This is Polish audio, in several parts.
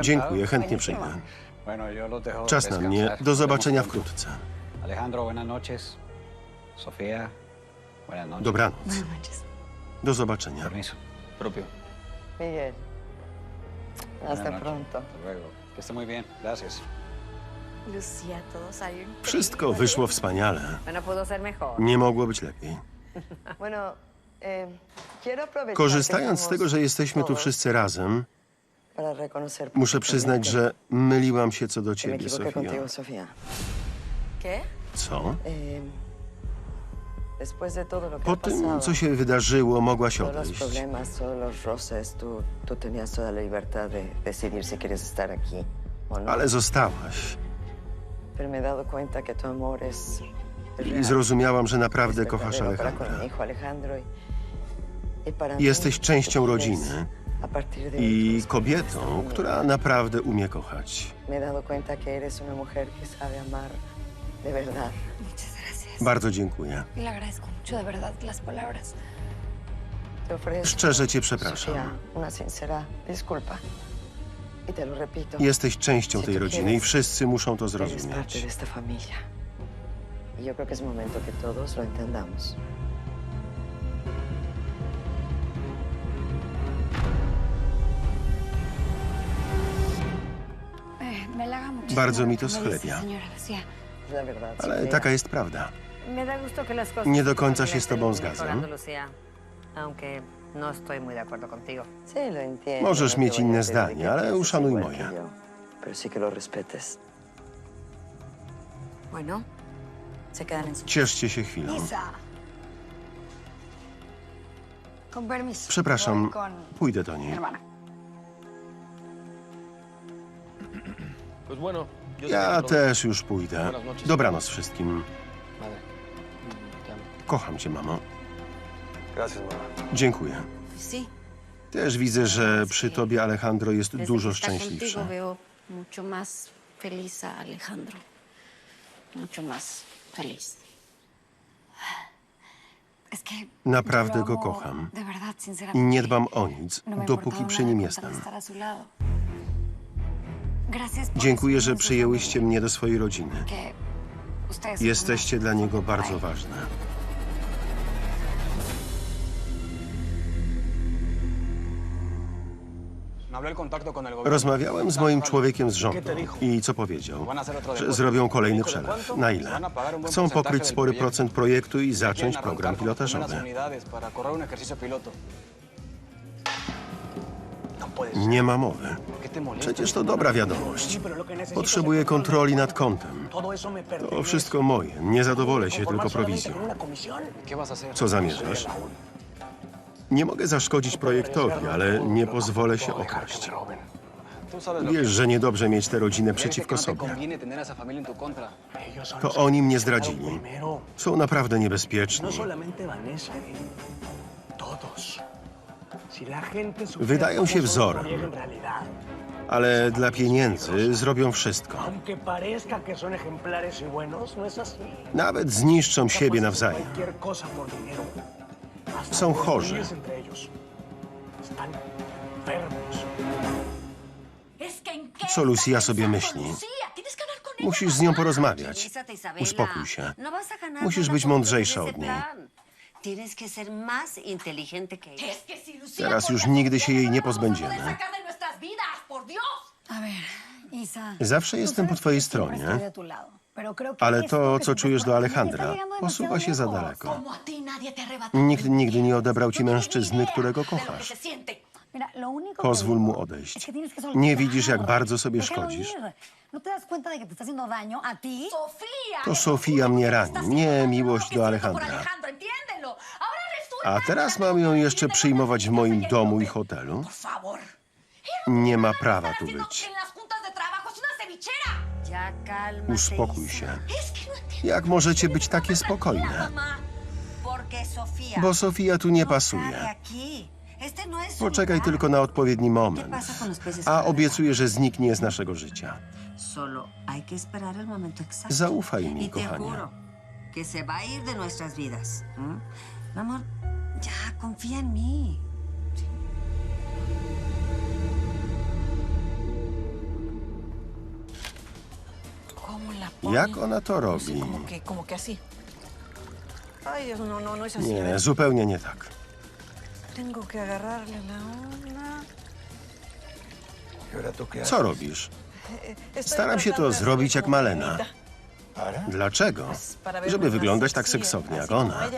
Dziękuję, chętnie przyjmę. Czas na mnie. Do zobaczenia wkrótce. Alejandro, buenas noches. Sofía, buenas noches. Dobranoc. Do zobaczenia. Permiso. Propio. Miguel. Buenas Hasta noches. pronto. Hasta luego. Que esté muy bien. Gracias. Lucía, todo salió increíble. Wszystko wyszło wspaniale. Bueno, pudo ser mejor. Nie mogło być lepiej. Bueno, eh, quiero aprovechar Korzystając z tego, że jesteśmy tu todos wszyscy razem, muszę przyznać, że myliłam się co do ciebie, Sofia. Co? Eh, Po tym, co się wydarzyło, mogłaś odejść. no. Ale zostałaś. I zrozumiałam, że naprawdę kochasz Alejandra. Jesteś częścią rodziny i kobietą, która naprawdę umie kochać. Bardzo dziękuję. Szczerze cię przepraszam. Y. Jesteś częścią tej rodziny i wszyscy muszą to zrozumieć. Y yo creo que es momento que todos lo entendamos. Bardzo mi to schlebia. Ale taka jest prawda. Nie do końca się z tobą zgadzam. no. Możesz mieć inne zdanie, ale uszanuj moje. Cieszcie się chwilą. Przepraszam, pójdę do niej. Ja też już pójdę. Dobranoc wszystkim. Kocham cię, mamo. Dziękuję. Też widzę, że przy tobie Alejandro jest dużo szczęśliwszy. veo mucho más feliz a Alejandro. Mucho más feliz. Es que Naprawdę go kocham. I nie dbam o nic, No dopóki przy nim jestem. Dziękuję, że przyjęłyście mnie do swojej rodziny. Jesteście dla niego bardzo ważne. Rozmawiałem z moim człowiekiem z rządu i co powiedział? Że zrobią kolejny przelew. Na ile? Chcą pokryć spory procent projektu i zacząć program pilotażowy. Nie ma mowy. Przecież to dobra wiadomość. Potrzebuję kontroli nad kontem. To wszystko moje. Nie zadowolę się tylko prowizją. Co zamierzasz? Nie mogę zaszkodzić projektowi, ale nie pozwolę się okraść. Wiesz, że niedobrze mieć tę rodzinę przeciwko sobie. To oni mnie zdradzili. Są naprawdę niebezpieczni. Wydają się wzorem, ale dla pieniędzy zrobią wszystko. Y no. Nawet zniszczą siebie nawzajem. Są chorzy. Co Lucia sobie myśli? Musisz z nią porozmawiać. Uspokój się. No Musisz być mądrzejsza od niej. Teraz już nigdy się jej nie pozbędziemy. A ver, Isa. Zawsze jestem po twojej stronie, ale to, co czujesz do Alejandra, posuwa się za daleko. Nikt nigdy nie odebrał ci mężczyzny, którego kochasz. Pozwól mu odejść. Nie widzisz, jak bardzo sobie szkodzisz? ¿No? To Sofia mnie rani, nie miłość do Alejandra. A teraz mam ją jeszcze przyjmować w moim domu i hotelu? Nie ma prawa tu być. Uspokój się. Jak możecie być takie spokojne? Bo Sofia tu nie pasuje. Poczekaj tylko na odpowiedni moment. ¿Qué pasa con los peces A obiecuję, że zniknie z naszego życia. Zaufaj mi, Y kochanie. amor, ya confía en mí. Jak ona to robi? Nie, zupełnie nie tak. Onda. Co robisz? Estoy Staram się to zrobić jak Malena. Dlaczego? Żeby wyglądać tak seksownie jak ona.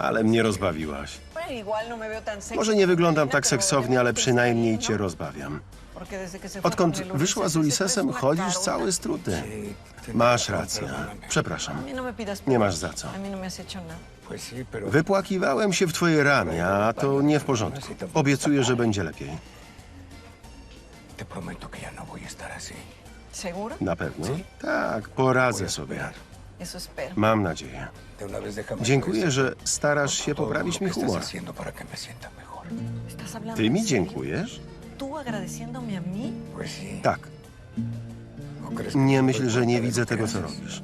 Ale mnie rozbawiłaś. No Może nie wyglądam tak seksownie, ale przynajmniej cię ¿no? rozbawiam. Odkąd wyszła z una chodzisz cały struty. Masz rację. Przepraszam. no Nie masz za co. No. Wypłakiwałem się w twoje ramię, a to nie w porządku. Obiecuję, że będzie lepiej. ¿Seguro? Na pewno? Tak, poradzę sobie. Mam nadzieję. Dziękuję, że starasz się poprawić mi humor. ¿Estás hablando Ty mi dziękujesz? ¿Tú agradeciéndome a mí? Tak. Nie myśl, że nie widzę tego, co robisz.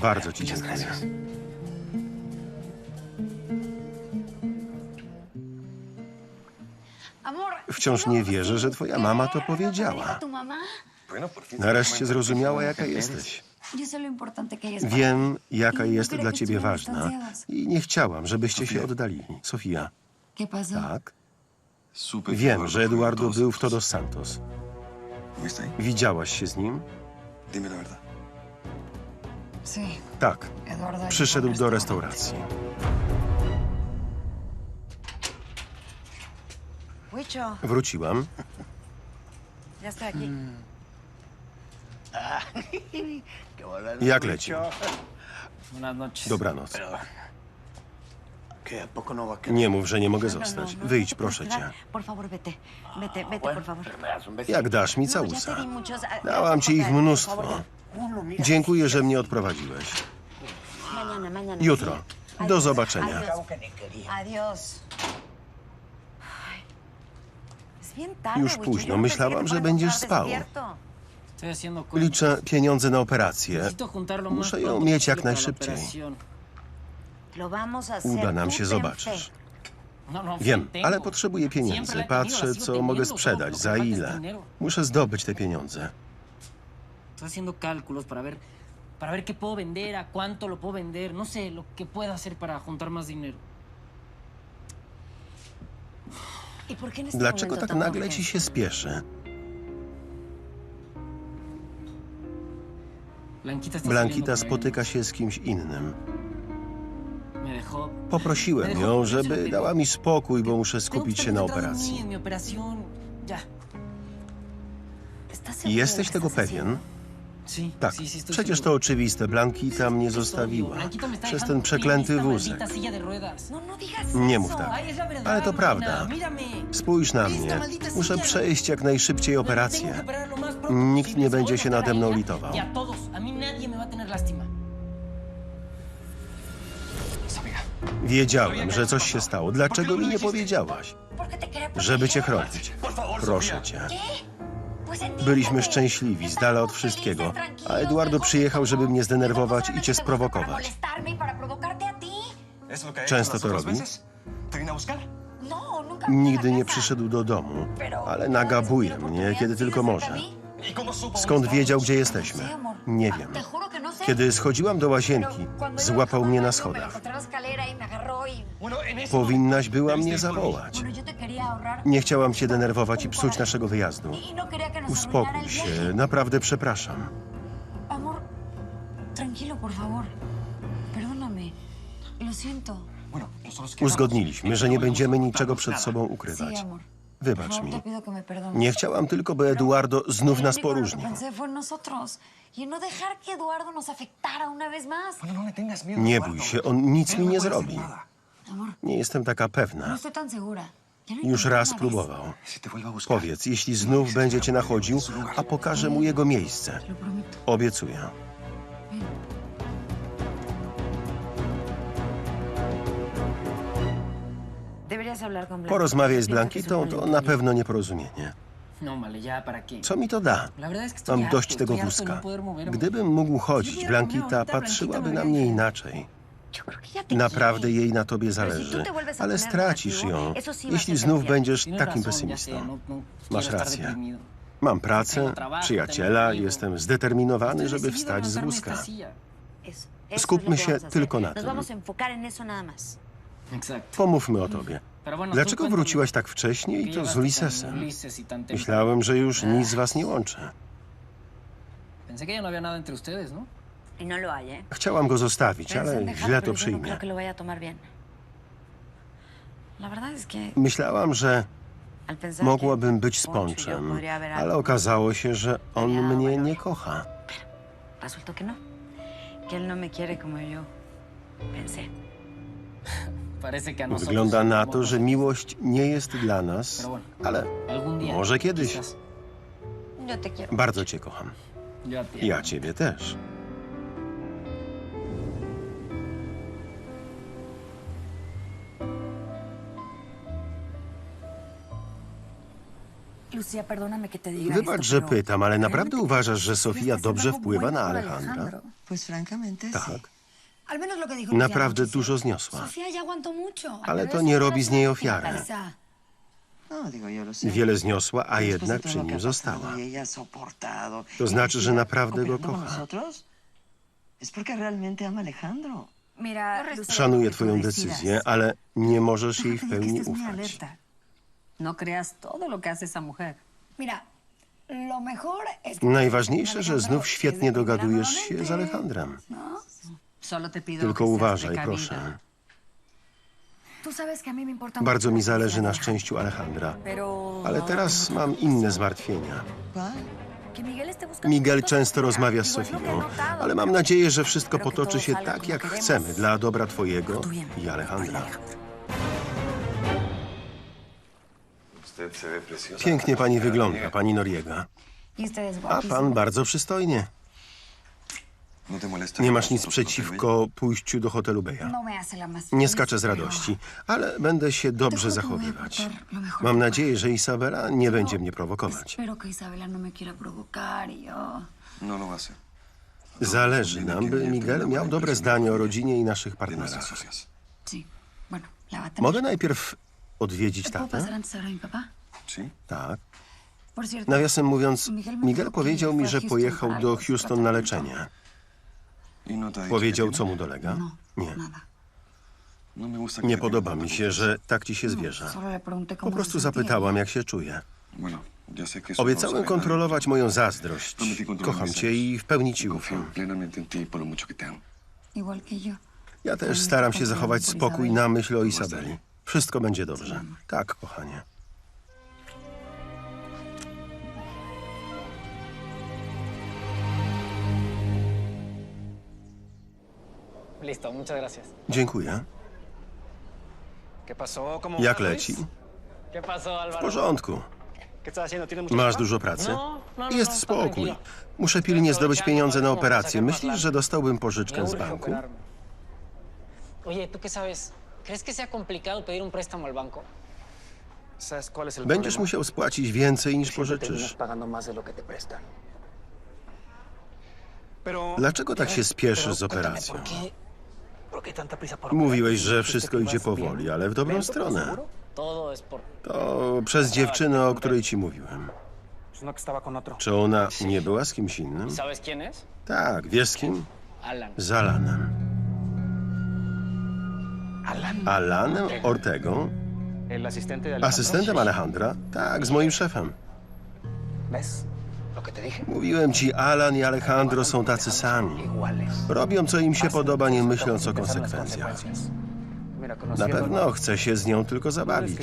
Bardzo ci dziękuję. Wciąż nie wierzę, że twoja mama to powiedziała. Nareszcie zrozumiała, jaka jesteś. Wiem, jaka Y no jest dla ciebie ważna. I nie chciałam, żebyście się oddalili. Sofia, tak? Wiem, że Eduardo był w Todos Santos. Widziałaś się z nim? Tak. Przyszedł do restauracji. Wróciłam. Jak leci? Dobranoc. ¿Qué? ¿A poco no va a Nie mów, że nie mogę zostać. Wyjdź, proszę cię. Favor, vete. Vete, vete, por favor. Jak dasz mi No, całusa? Dałam ci ich mnóstwo. Dziękuję, że mnie odprowadziłeś. Jutro. Do zobaczenia. Już późno. No Myślałam, że będziesz spał. Liczę pieniądze na operację. Muszę ją mieć jak najszybciej. operación. Lo vamos a hacer. Uda nam się, no, Wiem, ale potrzebuję pieniędzy. Patrzę, co mogę sprzedać, za ile. Muszę zdobyć te pieniądze. Estoy haciendo cálculos para ver, para ver qué puedo vender, a cuánto lo puedo vender, no sé, lo que pueda hacer para juntar más dinero. ¿Y por qué en este Dlaczego momento tak nagle ci się spieszy? Blankita spotyka się z kimś innym. Poprosiłem ją, żeby dała mi spokój, bo muszę skupić się na mí, operacji. en mi operación. Ya. ¿Estás seguro de Jesteś tego pewien? Tak, przecież to oczywiste. Blankita mnie Es obvio, zostawiła przez ten en przeklęty wózek. No, no Nie mów tak. Ale to prawda. Spójrz na mnie. Muszę przejść jak najszybciej operację. Nikt nie będzie się nade mną litował. Wiedziałem, że coś się stało. Dlaczego mi nie powiedziałaś? Żeby cię chronić. Proszę cię. Byliśmy szczęśliwi, z dala od wszystkiego. A Eduardo przyjechał, żeby mnie zdenerwować i cię sprowokować. Często to robi. Nigdy nie przyszedł do domu, ale nagabuje mnie, kiedy tylko może. Skąd wiedział, gdzie jesteśmy? Nie wiem. Kiedy schodziłam do łazienki, złapał mnie na schodach. Powinnaś była mnie zawołać. Nie chciałam cię denerwować i psuć naszego wyjazdu. Uspokój się, naprawdę przepraszam. Amor, tranquilo, por favor. Perdóname. Lo siento. Uzgodniliśmy, że nie będziemy niczego przed sobą ukrywać. Wybacz mi. Nie chciałam tylko, by Eduardo znów nas poróżnił. Y no más. Nie bój się, on nic mi nie zrobi. Nie jestem taka no pewna. Ya lo Już raz próbował. Powiedz, jeśli znów będzie cię nachodził, a pokażę mu jego miejsce. Obiecuję. Porozmawiaj z Blankitą, to na pewno nieporozumienie. No. Co mi to da? Mam dość tego wózka. no. Gdybym mógł chodzić, Blankita patrzyłaby na mnie inaczej. Naprawdę jej na tobie zależy, ale stracisz ją, jeśli znów będziesz takim pesymistą. no, no Masz quiero estar rację. Mam pracę, przyjaciela, jestem zdeterminowany, żeby wstać z wózka. Skupmy się tylko na tym. Pomówmy o tobie. Dlaczego wróciłaś tak ¿qué wcześnie i to z? Ulises y? Myślałem, że już nic z was nie łączy. Pensé que ya no había nada entre ustedes, ¿no? Y no ¿eh? Chciałam go zostawić, ale źle to przyjmie. Myślałam, że mogłabym być z y Ponczem, haber ale okazało się, że on mnie nie kocha. resultó que no. Que él no me quiere como yo pensé. Parece que a nosotros Wygląda na to, że miłość nie jest dla nas, ale może kiedyś. Bardzo cię kocham. Ja ciebie też. Lucia, perdóname que te diga Wybacz, że pytam, ale naprawdę uważasz, że Sofia dobrze wpływa na Alejandra? Tak. Naprawdę dużo zniosła. Ale to nie robi z niej ofiary. Larisa, No. Wiele zniosła, a jednak przy nim została. y. To y znaczy, że naprawdę go kocha. Szanuję twoją decyzję, ale nie możesz jej w pełni ufać. No creas todo lo que hace esa mujer. mira, lo mejor es que... Najważniejsze, że znów świetnie dogadujesz się z Alejandrem. ¿no? Solo te pido Tylko que seas uważaj, precavida. proszę. Tú sabes que a mí me importa Bardzo mi zależy na szczęściu Alejandra. Pero... Ale teraz mam inne zmartwienia. Miguel esté buscando Miguel często rozmawia z Digo, es lo que he Sofią, ale mam nadzieję, że wszystko potoczy się tak, jak chcemy, dla dobra twojego i Alejandra. Pięknie pani wygląda, pani Noriega. A pan bardzo przystojnie. Nie masz nic przeciwko pójściu do hotelu Beja. Nie skaczę z radości, ale będę się dobrze zachowywać. Mam nadzieję, że Isabela nie będzie mnie prowokować. Zależy nam, by Miguel miał dobre zdanie o rodzinie i naszych partnerach. Mogę najpierw odwiedzić ¿Puedo pasar tatę? Tak. Nawiasem mówiąc, Miguel powiedział mi, że pojechał para do Houston na leczenie. ¿Y no te Powiedział, co mu dolega? no, Nie. No me gusta que Nie te podoba preguntes mi się, że tak ci się zwierza. Po prostu zapytałam, jak się czuje. Bueno, ya sé que eso no Obiecałem sabe kontrolować moją zazdrość. Kocham cię i w pełni ci Confío ufam. plenamente en ti por lo mucho que te amo. Igual que yo. Ja też staram się zachować spokój na myśl o Isabeli. Wszystko będzie dobrze. Tak, kochanie. Listo, muchas gracias. Dziękuję. ¿Qué pasó? ¿Cómo Jak vas, leci? Luis? ¿Qué pasó, W Álvaro? porządku. ¿Qué estás haciendo? ¿Tienes mucho Masz trabajo? dużo pracy? No, no, no, Jest no, spokój. tranquilo. Muszę pilnie zdobyć pieniądze na operację. Myślisz, że dostałbym pożyczkę z banku? operarme. Oye, ¿tú qué sabes? ¿Crees que sea complicado pedir un préstamo al banco? ¿Sabes cuál es el Będziesz problema? musiał spłacić więcej niż Siempre terminas pożyczysz. pagando más de lo que te prestan. Pero... Dlaczego tak się spieszysz z operacją? ¿por qué- ¿Por qué tanta prisa por Mówiłeś, że ¿Dijiste wszystko idzie powoli, ale w dobrą ¿Lento, pero stronę. seguro? Todo es por... To przez dziewczynę, o której ci mówiłem. Pues no, que estaba con otro. Czy ona nie była z kimś innym? ¿Sabes quién es? Tak, wiesz z kim? Alan. Z Alanem. Alan. Alanem Ortegą? Asystentem Alejandra? Tak, z moim szefem. Mówiłem ci, Alan i Alejandro są tacy sami. Robią, co im się podoba, nie myśląc o konsekwencjach. Na pewno chce się z nią tylko zabawić.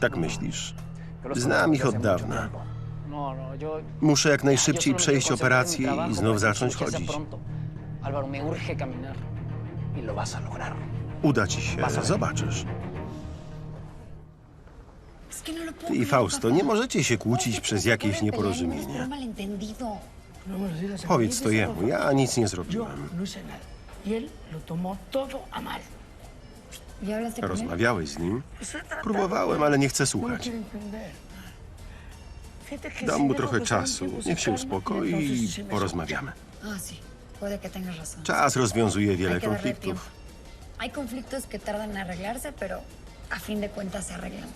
Tak myślisz? Znam ich od dawna. No, no. Muszę jak najszybciej przejść operację i znów zacząć chodzić. Y. Uda ci się, zobaczysz. No Ty i Fausto, nie możecie się kłócić ¿Cómo przez jakieś? No por nieporozumienie. malentendido. Powiedz to jemu, ja nic nie zrobiłem. no. Y. ¿Y? Rozmawiałeś z nim? Próbowałem, ale nie No lo słuchać. Dam mu trochę czasu, niech się uspokoi i porozmawiamy. Czas rozwiązuje wiele konfliktów. tiempo. Hay conflictos que tardan en arreglarse, pero a fin de cuentas se arreglan.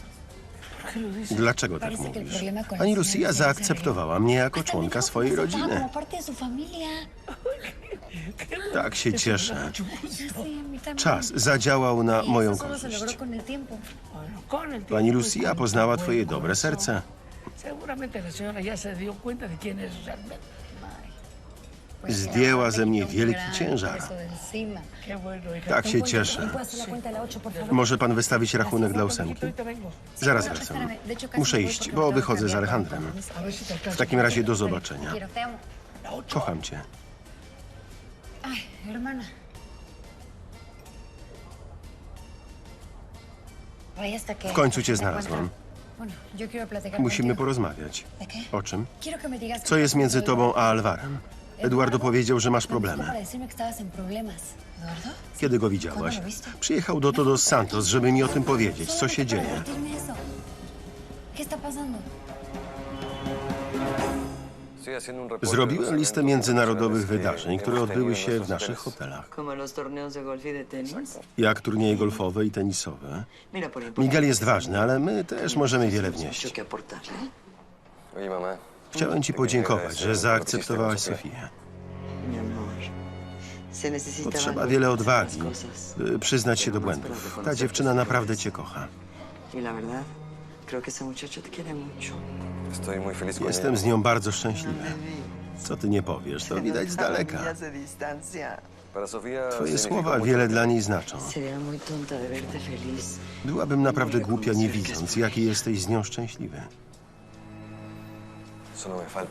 Dlaczego tak mówisz? Pani Lucia zaakceptowała mnie jako członka swojej rodziny. Tak się cieszę. Czas zadziałał na Y moją korzyść. Pani Lucia poznała twoje dobre serce. Seguramente la señora ya se dio cuenta de quién es realmente. Zdjęła ze mnie wielki ciężar. Tak się ¿Me cieszę. Może pan wystawić rachunek dla ósemki? Zaraz wracam. Muszę iść, bo wychodzę z Alejandrem. W takim razie do zobaczenia. Kocham cię. W końcu cię znalazłam. Musimy porozmawiać. O czym? Co jest między tobą a Alvarem? Eduardo powiedział, że masz problemy. Kiedy go widziałaś? Przyjechał do Todos Santos, żeby mi o tym powiedzieć, co się dzieje. Zrobiłem listę międzynarodowych wydarzeń, które odbyły się w naszych hotelach. Y. Jak turnieje golfowe i tenisowe. Miguel jest ważny, ale my też możemy wiele wnieść. ¿eh? Chciałem ci podziękować, że zaakceptowałaś Sofię. Potrzeba wiele odwagi, by przyznać się do błędów. Ta dziewczyna naprawdę cię kocha. Jestem z nią bardzo szczęśliwy. Co ty nie powiesz, to widać z daleka. Twoje słowa wiele dla niej znaczą. Byłabym naprawdę głupia, nie widząc, jaki jesteś z nią szczęśliwy.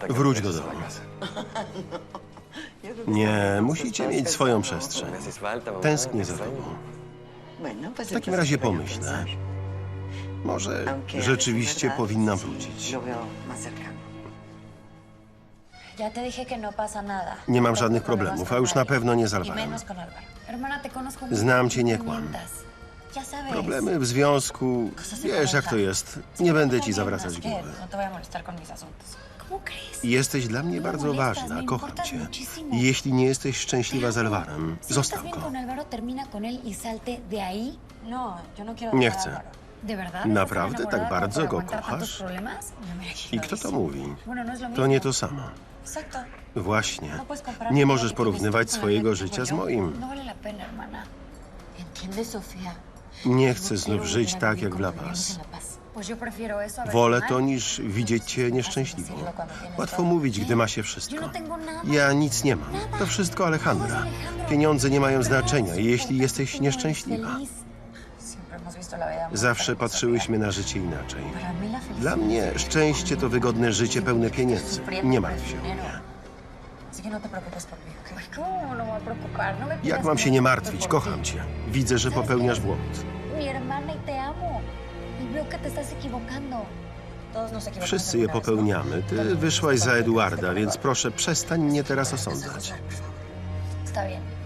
Wróć do domu. Nie, musicie mieć swoją przestrzeń. Mamá. Tęsknię za extraño. tobą. W takim razie pomyślę. Może rzeczywiście powinnam wrócić. No. Nie mam No żadnych problemów, a już na pewno nie z Y Alvarem. Znam cię, nie no kłam. Problemy w związku, wiesz jak to jest. Nie będę ci zawracać głowy. No. Jesteś dla mnie No bardzo ważna, kocham cię. jeśli nie jesteś szczęśliwa z. Alvarem, no zostaw go. y. No, no Nie chcę. Naprawdę ¿Estás tak bardzo go kochasz? No I kto to mówi? No To nie to samo. Właśnie. No Nie możesz porównywać swojego życia z moim. Nie chcę znów żyć tak jak en La Paz. Wolę to niż widzieć cię nieszczęśliwą. Łatwo mówić, gdy ma się wszystko. Ja nic nie mam. To wszystko Alejandra. Pieniądze nie mają znaczenia, jeśli jesteś nieszczęśliwa. Zawsze patrzyłyśmy na życie inaczej. Dla mnie szczęście to wygodne życie pełne pieniędzy. Nie martw się o mnie. No te preocupes por mí, ¿ok? Ay, ¿Cómo no? No Jak mam się nie martwić? Kocham cię. Widzę, że popełniasz błąd. Wszyscy je popełniamy. Ty wyszłaś za Eduarda, więc proszę przestań mnie teraz osądzać. Está bien.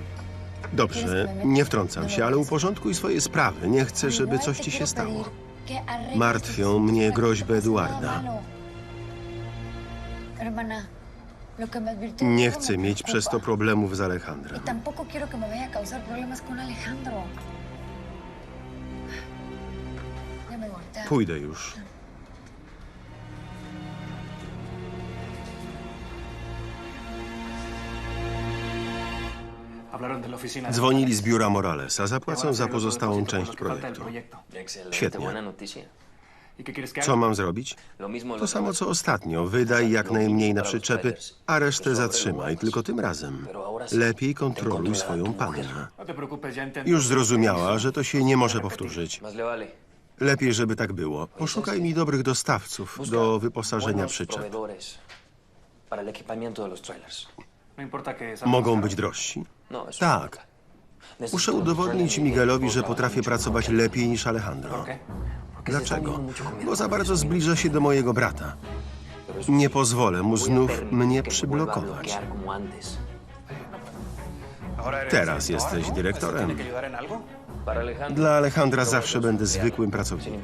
Dobrze, nie wtrącam się, ale uporządkuj swoje sprawy. Nie chcę, żeby coś ci się stało. Martwią mnie groźby Eduarda. Nie chcę mieć przez to problemów z Alejandrem. tampoco quiero Dzwonili z biura Moralesa. Zapłacą za pozostałą część projektu. Świetnie. ¿Y Co mam zrobić? To samo co ostatnio. Wydaj jak najmniej na przyczepy, a resztę zatrzymaj. Tylko tym razem. Lepiej kontroluj swoją pannę. No. Już zrozumiała, że to się nie może powtórzyć. Lepiej, żeby tak było. Poszukaj mi dobrych dostawców do wyposażenia przyczep. No Mogą być drożsi? No, Tak. Muszę udowodnić Miguelowi, że potrafię pracować lepiej niż Alejandro. Dlaczego? Bo za bardzo zbliża się do mojego brata. Nie pozwolę mu znów mnie przyblokować. Teraz jesteś dyrektorem. Dla Alejandra zawsze będę zwykłym pracownikiem.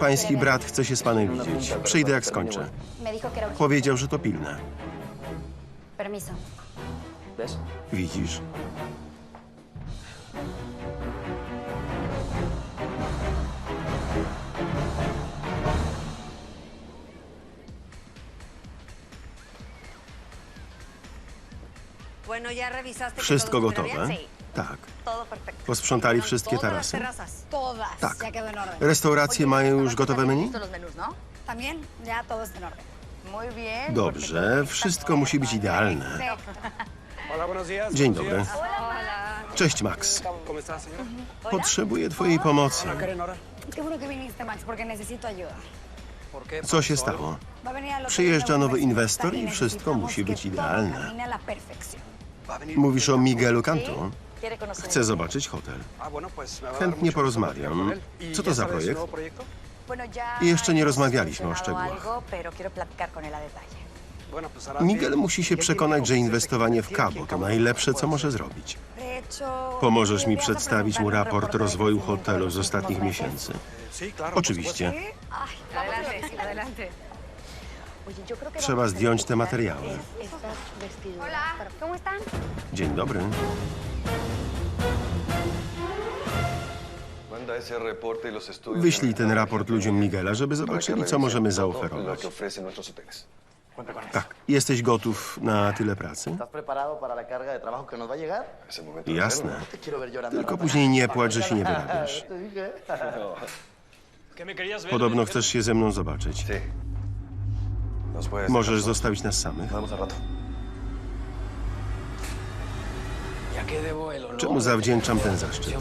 Pański brat chce się z panem widzieć. Przyjdę jak skończę. Powiedział, że to pilne. Permiso. ¿Ves? Widzisz. Wszystko gotowe? Tak. Posprzątali wszystkie tarasy? Tak. Restauracje mają już gotowe menu? También. Dobrze, wszystko musi być idealne. Dzień dobry. Cześć, Max. Potrzebuję twojej pomocy. Co się stało? Przyjeżdża nowy inversión inwestor i y wszystko musi być idealne. Mówisz o Miguelu Cantu? Chcę zobaczyć hotel. Chętnie porozmawiam. Co to za projekt? I jeszcze nie rozmawialiśmy o szczegółach. Miguel musi się przekonać, że inwestowanie w Cabo to najlepsze, co może zrobić. Pomożesz mi ¿podrías przedstawić mu raport rozwoju hotelu z ostatnich miesięcy. Oczywiście. Trzeba zdjąć te materiały. Dzień dobry. Wyślij ten raport ludziom Miguela, żeby zobaczyli, co możemy zaoferować. Tak. Jesteś gotów na tyle pracy? Jasne. Tylko później nie płacz, że się nie wyrabiasz. Podobno chcesz się ze mną zobaczyć. Możesz zostawić nas samych. Vamos al rato. ¿Y a qué debo el honor Czemu zawdzięczam ten zaszczyt?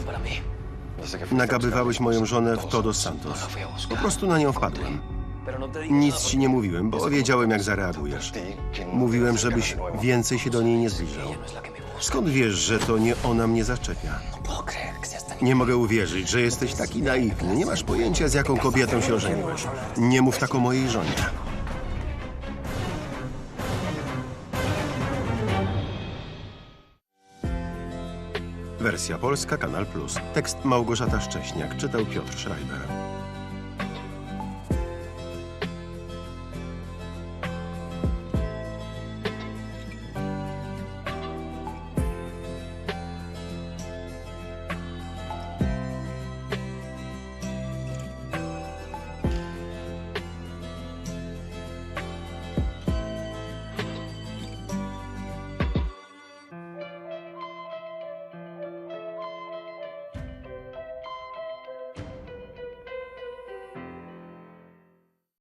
Nagabywałeś moją żonę w dos Todos Santos. Po prostu na nią wpadłem. Nic ci nie mówiłem, bo wiedziałem, jak zareagujesz. Mówiłem, żebyś więcej się do niej nie zbliżał. Skąd wiesz, że to nie ona mnie zaczepia? Nie mogę uwierzyć, że jesteś taki naiwny. Nie masz pojęcia, z jaką kobietą się ożeniłeś. Nie mów tak o mojej żonie. Wersja polska, Kanal Plus. Tekst Małgorzata Szcześniak, czytał Piotr Schreiber.